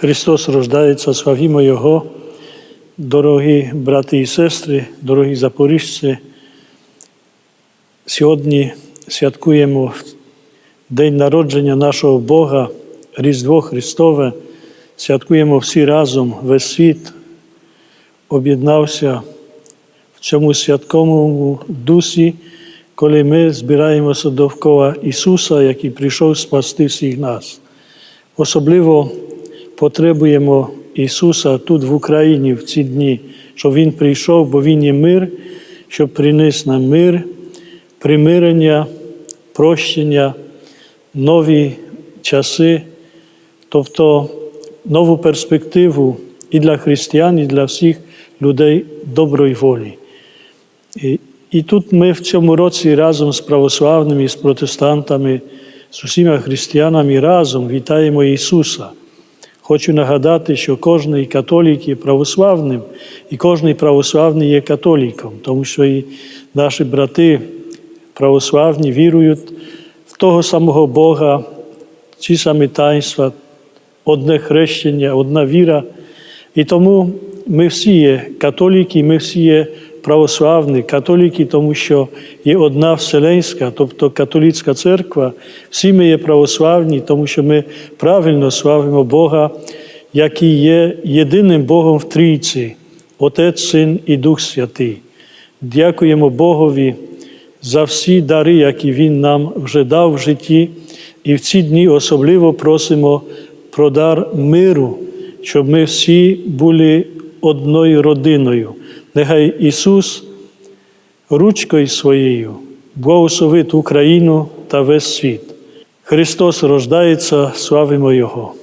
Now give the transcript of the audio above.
Христос рождається, славімо Його. Дорогі брати і сестри, дорогі запоріжці, сьогодні святкуємо День народження нашого Бога, Різдво Христове, святкуємо всі разом, весь світ об'єднався в цьому святковому дусі, коли ми збираємося довкола Ісуса, який прийшов спасти всіх нас. Особливо потребуємо Ісуса тут в Україні в ці дні, щоб Він прийшов, бо Він є мир, щоб приніс нам мир, примирення, прощення, нові часи, тобто нову перспективу і для християн, і для всіх людей доброї волі. І, і тут ми в цьому році разом з православними, з протестантами, з усіма християнами разом вітаємо Ісуса. Хочу нагадати, що кожен католик є православним, і кожен православний є католіком, тому що і наші брати православні вірують в того самого Бога, ці самі таїнства, одне хрещення, одна віра. І тому ми всі є католіки, ми всі є православні католіки, тому що є одна Вселенська, тобто католицька церква. Всі ми є православні, тому що ми правильно славимо Бога, який є єдиним Богом в Трійці, Отець, Син і Дух Святий. Дякуємо Богові за всі дари, які Він нам вже дав в житті, і в ці дні особливо просимо про дар миру, щоб ми всі були одною родиною. Нехай Ісус ручкою своєю благословить Україну та весь світ. Христос рождається, славимо Його.